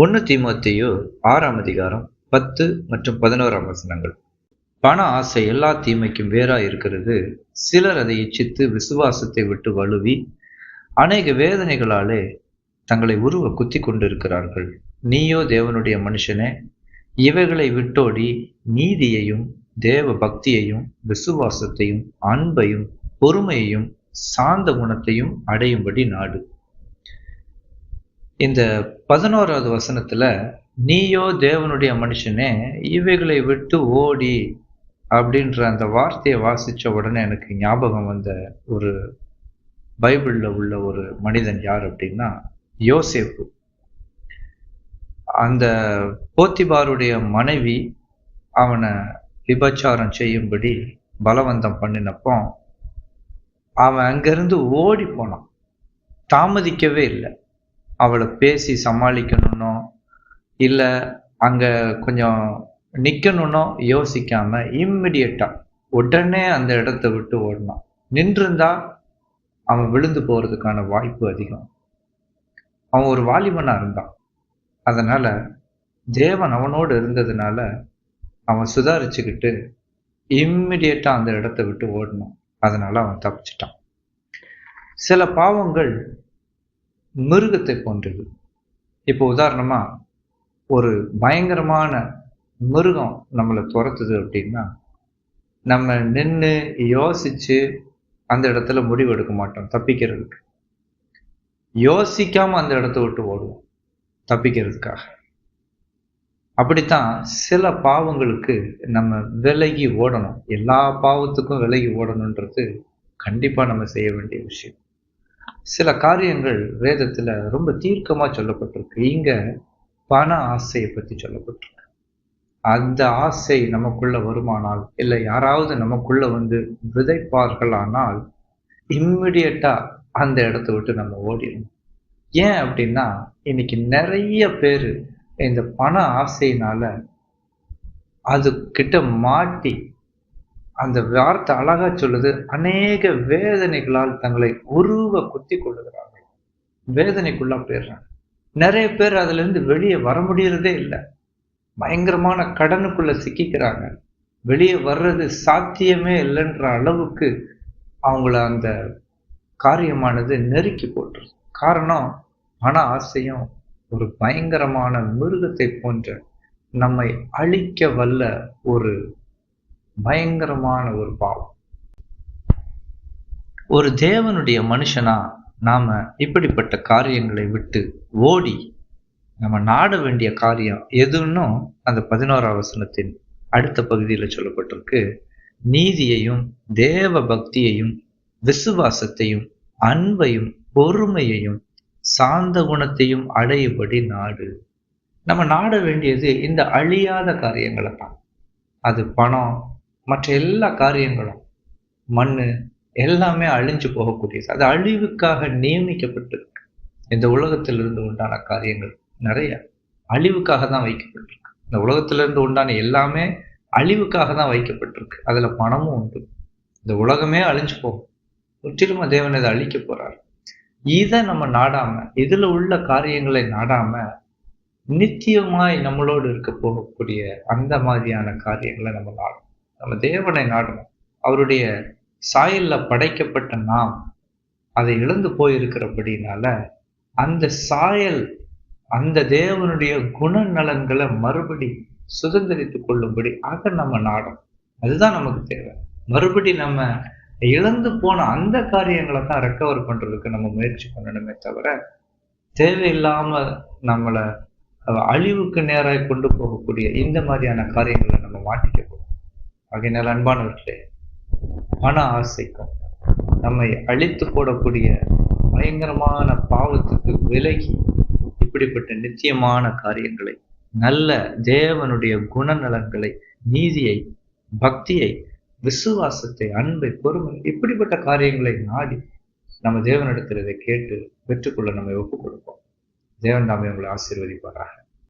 ஒன்று தீமோத்தேயு ஆறாம் அதிகாரம் பத்து மற்றும் பதினோராம் வசனங்கள். பண ஆசை எல்லா தீமைக்கும் வேறா இருக்கிறது. சிலர் அதை இச்சித்து விசுவாசத்தை விட்டு வழுவி அநேக வேதனைகளாலே தங்களை உருவ குத்தி கொண்டிருக்கிறார்கள். நீயோ தேவனுடைய மனுஷனே இவைகளை விட்டோடி நீதியையும் தேவ பக்தியையும் விசுவாசத்தையும் அன்பையும் பொறுமையையும் சாந்த குணத்தையும் அடையும்படி நாடு. இந்த பதினோராவது வசனத்துல நீயோ தேவனுடைய மனுஷனே இவைகளை விட்டு ஓடி அப்படின்ற அந்த வார்த்தையை வாசிச்ச உடனே எனக்கு ஞாபகம் வந்த ஒரு பைபிளில் உள்ள ஒரு மனிதன் யார் அப்படின்னா யோசேப்பு. அந்த போத்திபாருடைய மனைவி அவனை விபச்சாரம் செய்யும்படி பலவந்தம் பண்ணினப்போ அவன் அங்கேருந்து ஓடி போனான். தாமதிக்கவே இல்லை. அவளை பேசி சமாளிக்கணும்னோ இல்லை அங்கே கொஞ்சம் நிற்கணும்னோ யோசிக்காம இம்மிடியட்டாக உடனே அந்த இடத்த விட்டு ஓடணும். நின்றிருந்தா அவன் விழுந்து போறதுக்கான வாய்ப்பு அதிகம். அவன் ஒரு வாலிபனா இருந்தான். அதனால தேவன் அவனோடு இருந்ததுனால அவன் சுதாரிச்சுக்கிட்டு இம்மிடியட்டாக அந்த இடத்த விட்டு ஓடணும். அதனால அவன் தப்பிச்சிட்டான். சில பாவங்கள் மிருகத்தை போன்றது. இப்போ உதாரணமா ஒரு பயங்கரமான மிருகம் நம்மளை துரத்துது அப்படின்னா நம்ம நின்று யோசிச்சு அந்த இடத்துல முடிவு எடுக்க மாட்டோம் தப்பிக்கிறதுக்கு. யோசிக்காம அந்த இடத்த விட்டு ஓடுவோம் தப்பிக்கிறதுக்காக. அப்படித்தான் சில பாவங்களுக்கு நம்ம விலகி ஓடணும். எல்லா பாவத்துக்கும் விலகி ஓடணுன்றது கண்டிப்பாக நம்ம செய்ய வேண்டிய விஷயம். சில காரியங்கள் வேதத்துல ரொம்ப தீர்க்கமா சொல்லப்பட்டிருக்கு. இங்க பண ஆசையை பத்தி சொல்லப்பட்டிருக்கு. அந்த ஆசை நமக்குள்ள வருமானால் இல்லை யாராவது நமக்குள்ள வந்து விதைப்பார்களானால் இம்மிடியட்டா அந்த இடத்த விட்டு நம்ம ஓடிடணும் ஏன் அப்படின்னா இன்னைக்கு நிறைய பேர் இந்த பண ஆசையினால அது கிட்ட மாட்டி அந்த வார்த்தை அழகா சொல்லுது அநேக வேதனைகளால் தங்களை உருவ குத்தி கொள்ளுகிறார்கள். வேதனைக்குள்ளா போயிடுறாங்க. நிறைய பேர் அதுல இருந்து வெளியே வர முடியறதே இல்லை. பயங்கரமான கடனுக்குள்ள சிக்கிக்கிறாங்க. வெளியே வர்றது சாத்தியமே இல்லைன்ற அளவுக்கு அவங்கள அந்த காரியமானது நெருக்கி போட்டுருது. காரணம் மன ஆசையும் ஒரு பயங்கரமான மிருகத்தை போன்ற நம்மை அழிக்க வல்ல ஒரு பயங்கரமான ஒரு பாவம். ஒரு தேவனுடைய மனுஷனா நாம இப்படிப்பட்ட காரியங்களை விட்டு ஓடி நம்ம நாட வேண்டிய காரியம் எதுன்னும் அந்த பதினோராம் வசனத்தின் அடுத்த பகுதியில சொல்லப்பட்டிருக்கு. நீதியையும் தேவ பக்தியையும் விசுவாசத்தையும் அன்பையும் பொறுமையையும் சாந்த குணத்தையும் அடையும்படி நாடு. நம்ம நாட வேண்டியது இந்த அழியாத காரியங்களை தான். அது பணம் மற்ற எல்லா காரியங்களும் மண்ணு எல்லாமே அழிஞ்சு போகக்கூடியது. அது அழிவுக்காக நியமிக்கப்பட்டிருக்கு. இந்த உலகத்திலிருந்து உண்டான காரியங்கள் நிறைய அழிவுக்காக தான் வைக்கப்பட்டிருக்கு. இந்த உலகத்திலிருந்து உண்டான எல்லாமே அழிவுக்காக தான் வைக்கப்பட்டிருக்கு. அதுல பணமும் உண்டு. இந்த உலகமே அழிஞ்சு போகும். முற்றிலுமா தேவன் இதை அழிக்க போறாரு. இதை நம்ம நாடாம இதுல உள்ள காரியங்களை நாடாம நித்தியமாய் நம்மளோடு இருக்க போகக்கூடிய அந்த மாதிரியான காரியங்களை நம்ம நாடணும். நம்ம தேவனை நாடணும் அவருடைய சாயல்ல படைக்கப்பட்ட நாம் அதை இழந்து போயிருக்கிறபடினால அந்த சாயல் அந்த தேவனுடைய குணநலன்களை மறுபடி சுதந்திரித்து கொள்ளும்படி அதை நம்ம நாடும். அதுதான் நமக்கு தேவை. மறுபடி நம்ம இழந்து போன அந்த காரியங்களை தான் ரெக்கவர் பண்றதுக்கு நம்ம முயற்சி பண்ணணுமே தவிர தேவையில்லாம நம்மளை அழிவுக்கு நேராக கொண்டு போகக்கூடிய இந்த மாதிரியான காரியங்களை நம்ம மாட்டிக்க ஆகையினால் அன்பானவர்களே பண ஆசைக்கும் நம்மை அழித்து போடக்கூடிய பயங்கரமான பாவத்துக்கு விலகி இப்படிப்பட்ட நித்தியமான காரியங்களை நல்ல தேவனுடைய குணநலன்களை நீதியை பக்தியை விசுவாசத்தை அன்பை பொறுமை இப்படிப்பட்ட காரியங்களை நாடி நம்ம தேவனிடத்தில் இதை கேட்டு பெற்றுக்கொள்ள நம்ம ஒப்புக் கொடுப்போம் தேவன் தாமே உங்களை ஆசீர்வதிப்பாராக.